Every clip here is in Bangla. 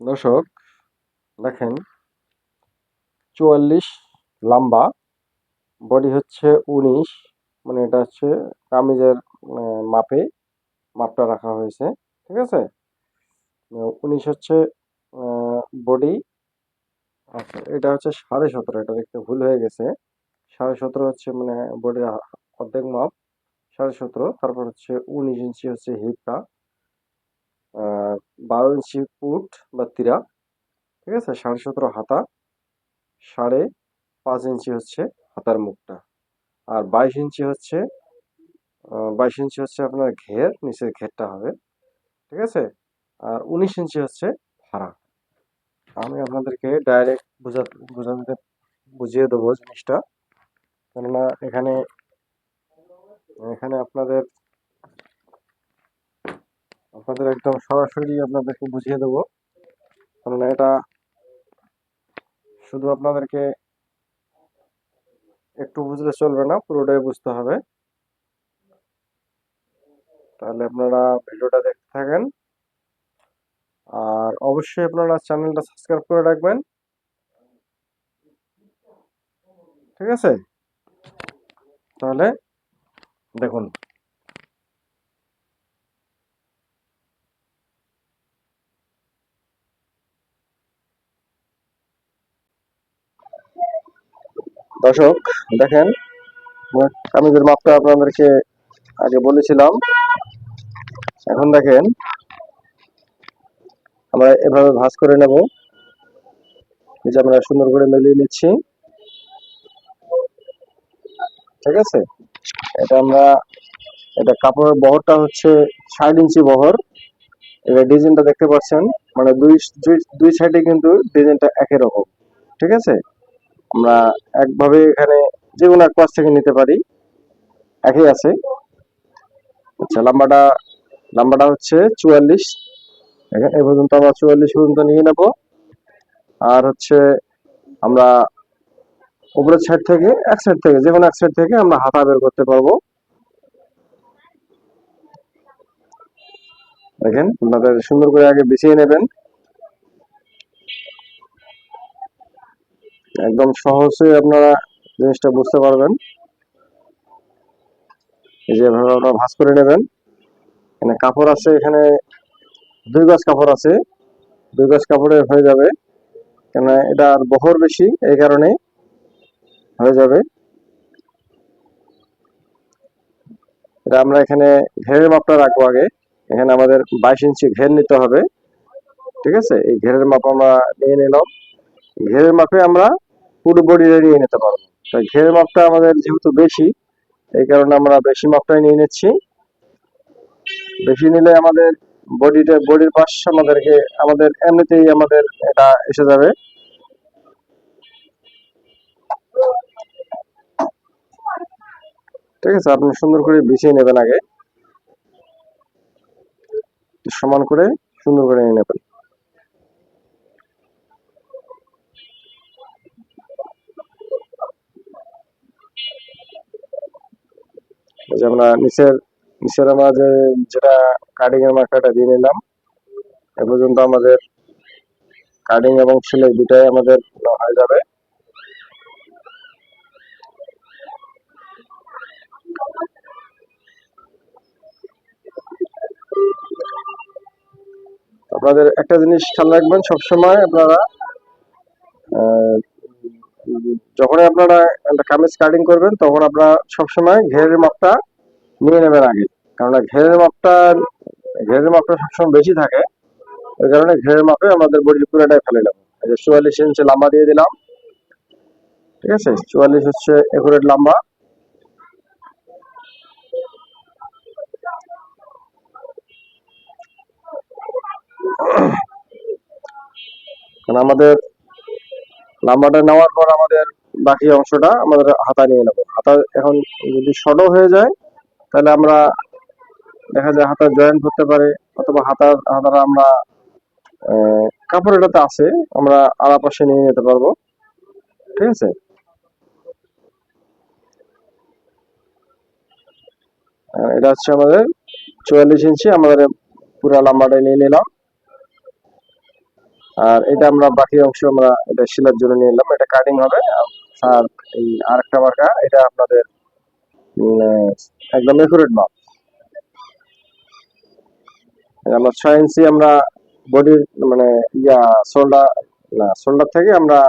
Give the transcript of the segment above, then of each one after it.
দর্শক, দেখেন, চুয়াল্লিশ লম্বা বডি হচ্ছে উনিশ মানে এটা হচ্ছে কামিজের মাপে, মাপটা রাখা হয়েছে, ঠিক আছে? উনিশ হচ্ছে বডি আচ্ছা এটা হচ্ছে সাড়ে সতেরো, এটা দেখতে ভুল হয়ে গেছে। সাড়ে সতেরো হচ্ছে মানে বডির অর্ধেক মাপ, সাড়ে সতেরো, তারপর হচ্ছে উনিশ ইঞ্চি হচ্ছে হিপটা বারো ইঞ্চি পুট বা তিরা, ঠিক আছে? সাড়ে সতেরো হাতা, সাড়ে পাঁচ ইঞ্চি হচ্ছে হাতার মুখটা। আর বাইশ ইঞ্চি হচ্ছে বাইশ ইঞ্চি হচ্ছে আপনার ঘের, নিচের ঘেরটা হবে, ঠিক আছে? আর উনিশ ইঞ্চি হচ্ছে ভাড়া। আমি আপনাদেরকে ডাইরেক্ট বোঝা, বোঝাতে, বুঝিয়ে দেবো জিনিসটা। কেননা এখানে এখানে আপনাদের আপনাদের একদম সরাসরি আপনাদেরকে বুঝিয়ে দেবো। কেননা এটা শুধু আপনাদেরকে একটু বুঝলে চলবে না, পুরোটাই বুঝতে হবে। তাহলে আপনারা ভিডিওটা দেখতে থাকেন। আর অবশ্যই আপনারা চ্যানেলটা সাবস্ক্রাইব করে রাখবেন। ঠিক আছে? তাহলে দেখুন। দর্শক, দেখেন, কামিজের মাপটা আপনাদেরকে আগে বলেছিলাম। এখন দেখেন, আমরা এভাবে ভাঁজ করে নেব। এই যে আমরা সুন্দর করে মেলিয়ে নিচ্ছি। ঠিক আছে? এটা আমরা, এটা কাপড়ের বহরটা হচ্ছে ষাট ইঞ্চি বহর। এটা ডিজাইনটা দেখতে পাচ্ছেন মানে দুই- দুই সাইডে কিন্তু ডিজাইনটা একই রকম। ঠিক আছে? আমরা একভাবে এখানে যে কোনো এক পাশ থেকে নিতে পারি। একই আছে। আচ্ছা লম্বাটা লম্বাটা হচ্ছে চুয়াল্লিশ। এখানে এ পর্যন্ত আমরা চুয়াল্লিশ পর্যন্ত নিয়ে নেব। আর হচ্ছে আমরা উপরের সাইড থেকে, এক সাইড থেকে, যে কোনো এক সাইড থেকে আমরা হাতা বের করতে পারব। দেখেন, আপনাদের সুন্দর করে আগে বিছিয়ে নেবেন। একদম সহজে আপনারা জিনিসটা বুঝতে পারবেন। এই আপনারা ভাঁজ করে নেবেন। এখানে কাপড় আছে, এখানে দুই গজ কাপড় আছে। দুই গজ কাপড়ে হয়ে যাবে। কেন এটা আর বহর বেশি, এই কারণে হয়ে যাবে। এটা আমরা এখানে ঘেরের মাপটা রাখব আগে। এখানে আমাদের বাইশ ইঞ্চি ঘের নিতে হবে। ঠিক আছে? এই ঘেরের মাপ আমরা নিয়ে নিলাম। ঘেরের মাপে আমরা পুরো বডিটা নিয়ে নিতে পারব। তো ঘেরের মাপটা আমাদের যেহেতু বেশি, এই কারণে আমরা বেশি মাপটাই নিয়ে নিচ্ছি। বেশি নিলে আমাদের বডিটা, বডির পাশ আমাদেরকে, আমাদের এমনিতেই আমাদের এটা এসে যাবে। ঠিক আছে, আপনি সুন্দর করে বিছিয়ে নেবেন আগে। সমান করে সুন্দর করে নিয়ে নেবেন এই যে আমরা নিচের নিচের আমরা যেটা কাটিং এর মার্কাটা দিয়ে নিলাম, এ পর্যন্ত আমাদের কাটিং এবং সেলাই দুটাই আমাদের হয়ে যাবে। আপনাদের একটা জিনিস খেয়াল রাখবেন সবসময় আপনারা আহ, যখনই আপনারা কামিজ কাটিং করবেন তখন আপনারা সবসময় ঘেরের মাপটা নিয়ে নেবেন আগে। কারণ ঘেরের মাপটা ঘেরের মাপটা সবসময় বেশি থাকে। ওই কারণে ঘেরের মাপে আমাদের বডির পুরোটাই ফেলে নেব চুয়াল্লিশ ইঞ্চি লম্বা দিয়ে দিলাম। ঠিক আছে? চুয়াল্লিশ হচ্ছে একুরেট লম্বা। আমাদের লাম্বাটা নেওয়ার পর আমাদের বাকি অংশটা আমাদের হাতা নিয়ে নেব। হাতা এখন যদি শর্টও হয়ে যায়, তাহলে আমরা দেখা যায় হাতা জয়েন্ট করতে পারে, অথবা হাতার, হাতাটা আমরা কাপড় এটাতে আছে, আমরা আড়া পাশে নিয়ে নিতে পারব। ঠিক আছে? এটা হচ্ছে আমাদের চুয়াল্লিশ ইঞ্চি, আমাদের পুরা লম্বাটা নিয়ে নিলাম। আর এটা আমরা বাকি অংশ আমরা এটা শিলার জন্য নিয়ে নিলাম এটা কাটিং হবে। আর এই আরেকটা মার্কা এটা আপনাদের একদম একুরেট মাপ আমরা ছয় ইঞ্চি আমরা বডির মানে ইয়া শোল্ডার না শোল্ডার থেকে আমরা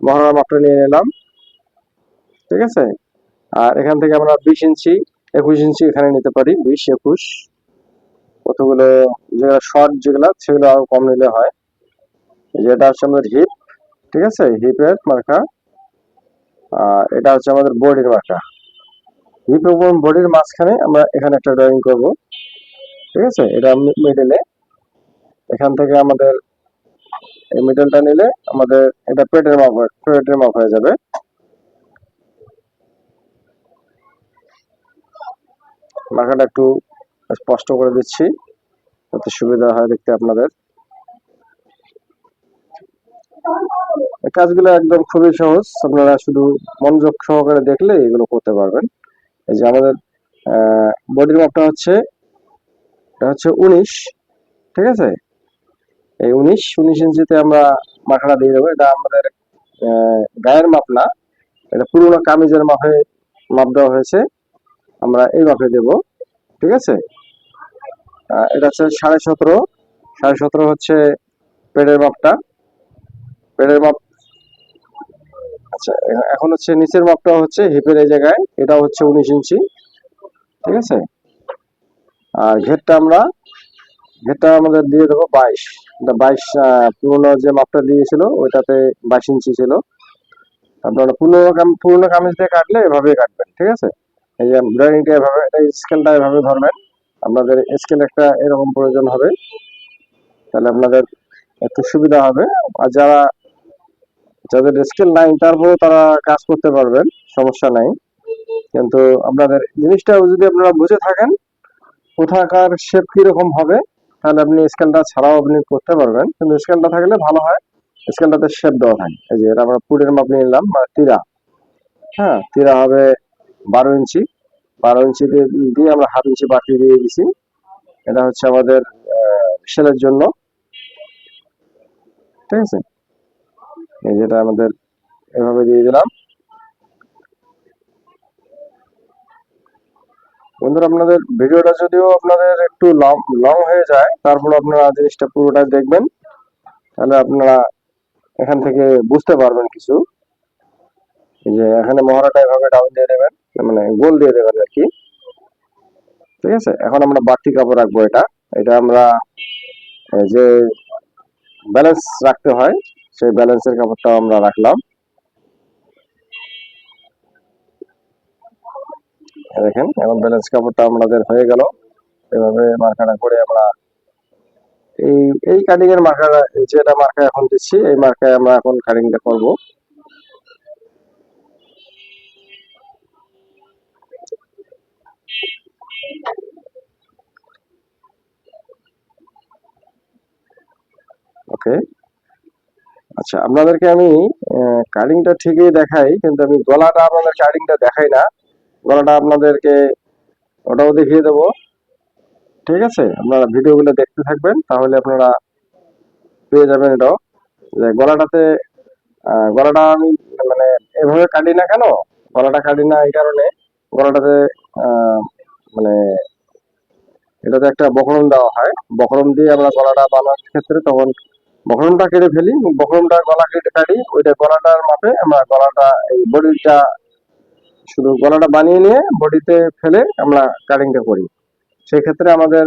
মহড়ার মাপটা নিয়ে নিলাম। ঠিক আছে? আর এখান থেকে আমরা বিশ ইঞ্চি একুশ ইঞ্চি এখানে নিতে পারি। বিশ, একুশ। কতগুলো, যেগুলো শর্ট যেগুলো, সেগুলো আরও কম নিলে হয়। এই যে এটা হচ্ছে আমাদের হিপ ঠিক আছে? হিপের মার্কা আর এটা হচ্ছে আমাদের বডির মার্কা হিপ এবং বডির মাঝখানে আমরা এখানে একটা ড্রয়িং করব। ঠিক আছে? এটা মিডলে এখান থেকে আমাদের এই মিডলটা নিলে আমাদের এটা পেটের মাপ পেটের মাপ হয়ে যাবে। মার্কাটা একটু স্পষ্ট করে দিচ্ছি, যাতে সুবিধা হয় দেখতে আপনাদের। কাজগুলো একদম খুবই সহজ। আপনারা শুধু মনোযোগ সহকারে দেখলে এগুলো করতে পারবেন। এই যে আমাদের বডির মাপটা হচ্ছে, এটা হচ্ছে উনিশ, ঠিক আছে? এই উনিশ উনিশ ইঞ্চিতে আমরা মাথাটা দিয়ে দেবো। এটা আমাদের গায়ের মাপ না। এটা পুরোনো কামিজের মাপে মাপ দেওয়া হয়েছে। আমরা এই মাপে দেব, ঠিক আছে? এটা হচ্ছে সাড়ে সতেরো। সাড়ে সতেরো হচ্ছে পেটের মাপটা পেটের মাপ আচ্ছা এখন হচ্ছে নিচের মাপটা হচ্ছে হিপের এই জায়গায় এটা হচ্ছে উনিশ ইঞ্চি, ঠিক আছে? আর ঘেরটা আমরা ঘেরটা আমাদের দিয়ে দেবো বাইশ। বাইশ পুরোনো যে মাপটা দিয়েছিল, ওইটাতে বাইশ ইঞ্চি ছিল। আপনারা পুরোনো পুরোনো কামিজ দিয়ে কাটলে এভাবেই কাটবেন, ঠিক আছে? এই যে ড্রয়িংটা এভাবে এটা স্কেলটা এভাবে ধরবেন, আপনাদের স্কেল একটা এরকম প্রয়োজন হবে। তাহলে আপনাদের একটু সুবিধা হবে। আর যারা যাদের স্কেল নাই, তারপরেও তারা কাজ করতে পারবেন, সমস্যা নাই। কিন্তু আপনাদের জিনিসটা যদি আপনারা বুঝে থাকেন, কোথাকার শেপ কীরকম হবে, তাহলে আপনি স্কেলটা ছাড়াও আপনি করতে পারবেন। কিন্তু স্কেলটা থাকলে ভালো হয় স্কেলটাতে শেপ দেওয়া থাকে। এই যে এটা আমরা পুরের মাপ নিয়ে নিলাম তিরা। হ্যাঁ তিরা হবে বারো ইঞ্চি। বারো ইঞ্চি দিয়ে আমরা হাফ ইঞ্চি বাড়তি দিয়ে দিছি। এটা হচ্ছে আমাদের সেলের জন্য। ঠিক আছে? এই যেটা আমাদের এভাবে দিয়ে দিলাম। বন্ধুরা, আপনাদের ভিডিওটা যদিও আপনাদের একটু লং হয়ে যায় তারপর আপনারা জিনিসটা পুরোটা দেখবেন। তাহলে আপনারা এখান থেকে বুঝতে পারবেন কিছু। যে এখানে মহড়াটা এভাবে ডাউন দিয়ে দেবেন মানে গোল দিয়ে দেবেন আর কি। ঠিক আছে, এখন আমরা বাড়তি কাপড় রাখব এটা। এটা আমরা যে ব্যালেন্স রাখতে হয়। সেই ব্যালেন্সের কাপড়টাও আমরা রাখলাম। দেখেন, এখন ব্যালেন্স কাপড়টা আমাদের হয়ে গেল। এভাবে মার্কাটা করে আমরা এই এই কাটিং এর মার্কা যেটা মার্কা এখন দিচ্ছি, এই মার্কায় আমরা এখন কাটিংটা করব। ওকে আচ্ছা আপনাদেরকে আমি কাটিংটা ঠিকই দেখাই, কিন্তু আমি গলাটা আপনাদের কাটিংটা দেখাই না। গলাটা আপনাদেরকে ওটাও দেখিয়ে দেবো। ঠিক আছে? আপনারা ভিডিওগুলো দেখতে থাকবেন, তাহলে আপনারা পেয়ে যাবেন এটাও। যে গলাটাতে গলাটা আমি মানে এভাবে কাটি না কেন? গলাটা কাটি না এই কারণে, গলাটাতে মানে এটাতে একটা বকরম দেওয়া হয়। বকরম দিয়ে আমরা গলাটা বানানোর ক্ষেত্রে তখন বকরমটা কেটে ফেলি, বকরমটা গলা কেটে কাটি, ওইটা গলাটার মাপে আমরা গলাটা, এই বডিটা শুধু গলাটা বানিয়ে নিয়ে বডিতে ফেলে আমরা কাটিংটা করি। সেই ক্ষেত্রে আমাদের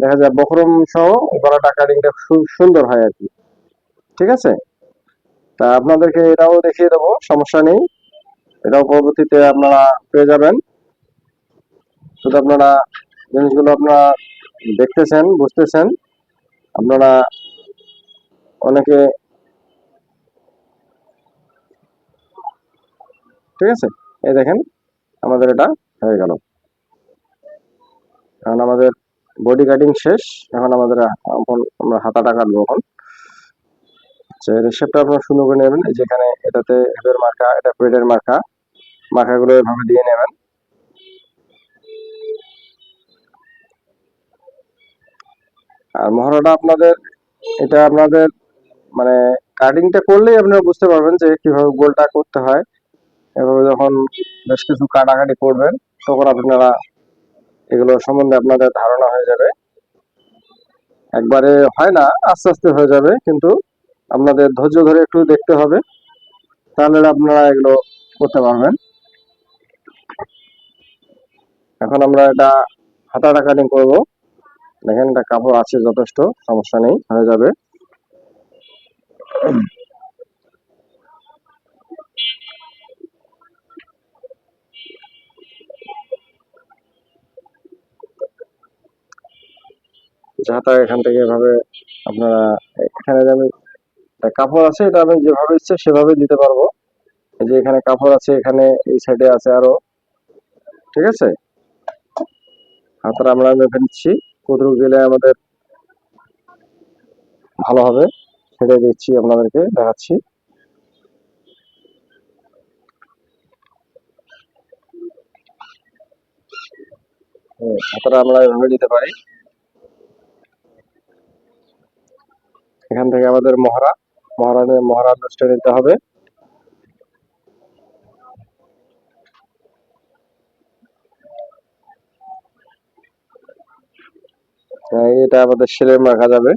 দেখা যায় বকরম সহ গলাটা কাটিংটা সুন্দর হয় আর কি। ঠিক আছে? তা আপনাদেরকে এটাও দেখিয়ে দেবো, সমস্যা নেই। এটাও পরবর্তীতে আপনারা পেয়ে যাবেন। শুধু আপনারা জিনিসগুলো আপনারা দেখতেছেন, বুঝতেছেন, আপনারা অনেকে ঠিক আছে? এই দেখেন, আমাদের এটা হয়ে গেল। এখন আমাদের বডি কাটিং শেষ। এখন আমাদের আমরা হাতাটা কাটবো এখন। আচ্ছা এর শেপটা আপনারা সুন্দর করে নেবেন। যেখানে এটাতে হেডের মার্কা, এটা পেডের মার্কা। মার্কাগুলো এভাবে দিয়ে নেবেন। আর মহড়াটা আপনাদের, এটা আপনাদের মানে কাটিংটা করলেই আপনারা বুঝতে পারবেন যে কীভাবে গোলটা করতে হয়। এভাবে যখন বেশ কিছু কাটাকাটি করবেন, তখন আপনারা এগুলো সম্বন্ধে আপনাদের ধারণা হয়ে যাবে। একবারে হয় না, আস্তে আস্তে হয়ে যাবে, কিন্তু আপনাদের ধৈর্য ধরে একটু দেখতে হবে, তাহলে আপনারা এগুলো করতে পারবেন। এখন আমরা এটা হাতাটা কাটিং করব। দেখেন, এটা কাপড় আছে যথেষ্ট, সমস্যা নেই, হয়ে যাবে। যাতা এখান থেকে এভাবে আপনারা এখানে কাপড় আছে, এটা আমি যেভাবে ইচ্ছে সেভাবে দিতে পারব। যে এখানে কাপড় আছে, এখানে এই সাইডে আছে আরও। ঠিক আছে? আমরা নিচ্ছি। গেলে আমাদের ভালো হবে। সেটা দিচ্ছি আপনাদেরকে দেখাচ্ছি। হুম, আমরা এভাবে দিতে পারি। এখান থেকে আমাদের মহড়া মহড়া মহড়া দশটা নিতে হবে। হ্যাঁ, এটা আমাদের সেলাই মাখা যাবে।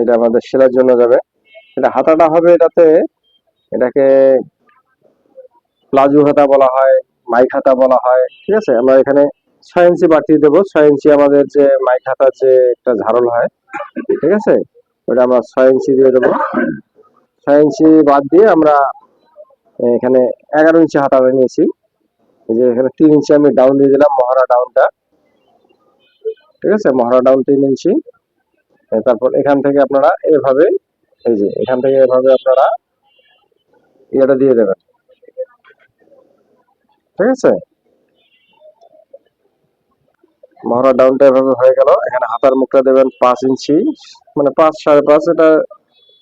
এটা আমাদের সেলার জন্য যাবে। এটা হাতাটা হবে এটাতে, এটাকে প্লাজো হাতা বলা হয়, মাইক হাতা বলা হয়, ঠিক আছে? আমরা এখানে ছয় ইঞ্চি বাড়তি দেবো। ছয় ইঞ্চি আমাদের যে মাইক হাতার যে একটা ঝাড়ল হয়, ঠিক আছে? ওটা আমরা ছয় ইঞ্চি দিয়ে দেবো। ছয় ইঞ্চি বাদ দিয়ে আমরা এখানে এগারো ইঞ্চি হাতাটা নিয়েছি এই যে এখানে তিন ইঞ্চি আমি ডাউন দিয়ে দিলাম মহারা ডাউনটা ঠিক আছে? মহারা ডাউন তিন ইঞ্চি। তারপর এখান থেকে আপনারা এভাবে, এই যে, এখান থেকে এভাবে আপনারা ইয়েটা দিয়ে দেবেন। ঠিক আছে? মহড়া ডাউনটা এভাবে হয়ে গেল। এখানে হাতার মুখটা দেবেন পাঁচ ইঞ্চি মানে পাঁচ, সাড়ে পাঁচ, এটা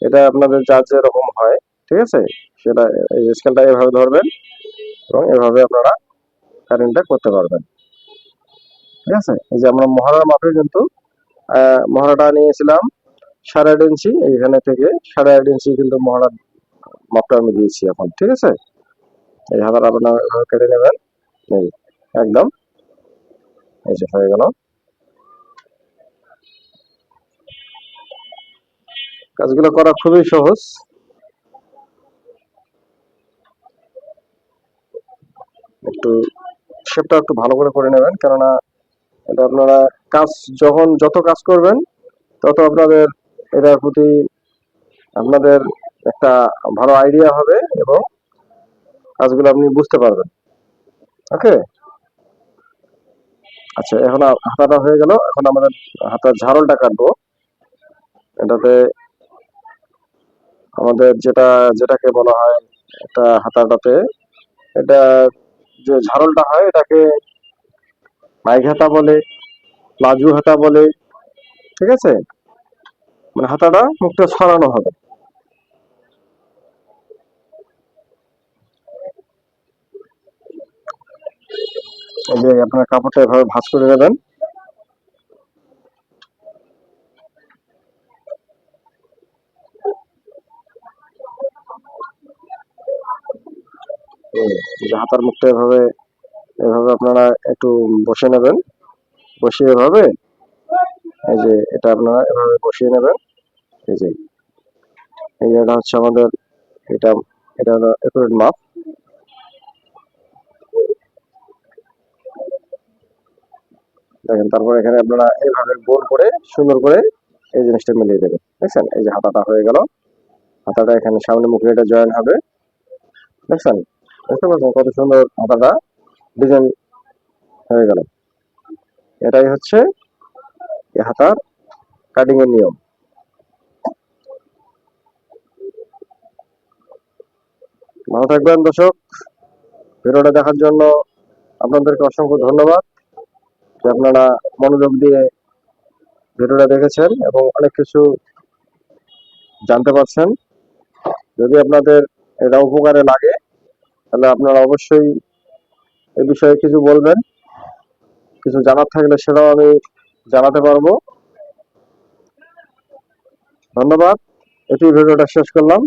এটা আপনাদের যার যেরকম হয়, ঠিক আছে? সেটা, এই স্কেলটা এভাবে ধরবেন এবং এভাবে আপনারা কাটিংটা করতে পারবেন। ঠিক আছে? এই যে আমরা মহড়ার মাপে কিন্তু মহড়াটা নিয়েছিলাম সাড়ে আট ইঞ্চি, এইখানে থেকে সাড়ে আট ইঞ্চি কিন্তু মহড়ার মাপটা আমি দিয়েছি এখন, ঠিক আছে? এই হাতার আপনারা কেটে নেবেন। এই, একদম। এই যে হয়ে গেল। কাজগুলো করা খুবই সহজ। একটু শেপটা একটু ভালো করে করে নেবেন, কেননা এটা আপনারা কাজ যখন যত কাজ করবেন, তত আপনাদের এটার প্রতি আপনাদের একটা ভালো আইডিয়া হবে এবং কাজগুলো আপনি বুঝতে পারবেন। ওকে আচ্ছা এখন হাতাটা হয়ে গেল। এখন আমাদের হাতার ঝাড়লটা কাটবো। এটাতে আমাদের যেটা, যেটাকে বলা হয় একটা হাতাটাতে, এটা যে ঝাড়লটা হয়, এটাকে মাইক হাতা বলে, লাজু হাতা বলে, ঠিক আছে? মানে হাতাটা মুখটা ছড়ানো হবে। যে আপনার কাপড়টা এভাবে ভাঁজ করে দেবেন হাতার মুখটা এভাবে এভাবে আপনারা একটু বসে নেবেন। বসিয়ে এভাবে, এই যে এটা আপনারা এভাবে বসিয়ে নেবেন। এই যে এই যে এটা হচ্ছে আমাদের, এটা এটা হলো একুরেট মাপ। দেখেন, তারপর এখানে আপনারা এইভাবে গোল করে, সুন্দর করে এই জিনিসটা মিলিয়ে দেবেন। দেখছেন? এই যে হাতাটা হয়ে গেল। হাতাটা এখানে সামনে মুখে এটা জয়েন হবে। দেখছেন? বুঝতে পারছেন কত সুন্দর হাতাটা? ডিজাইন হয়ে গেল। এটাই হচ্ছে হাতার কাটিং এর নিয়ম। ভালো থাকবেন দর্শক। ভিডিওটা দেখার জন্য আপনাদেরকে অসংখ্য ধন্যবাদ। যে আপনারা মনোযোগ দিয়ে ভিডিওটা দেখেছেন এবং অনেক কিছু জানতে পারছেন। যদি আপনাদের এটা উপকারে লাগে, তাহলে আপনারা অবশ্যই এ বিষয়ে কিছু বলবেন? কিছু জানার থাকলে সেটাও আমি জানাতে পারব। ধন্যবাদ। এটি ভিডিওটা শেষ করলাম।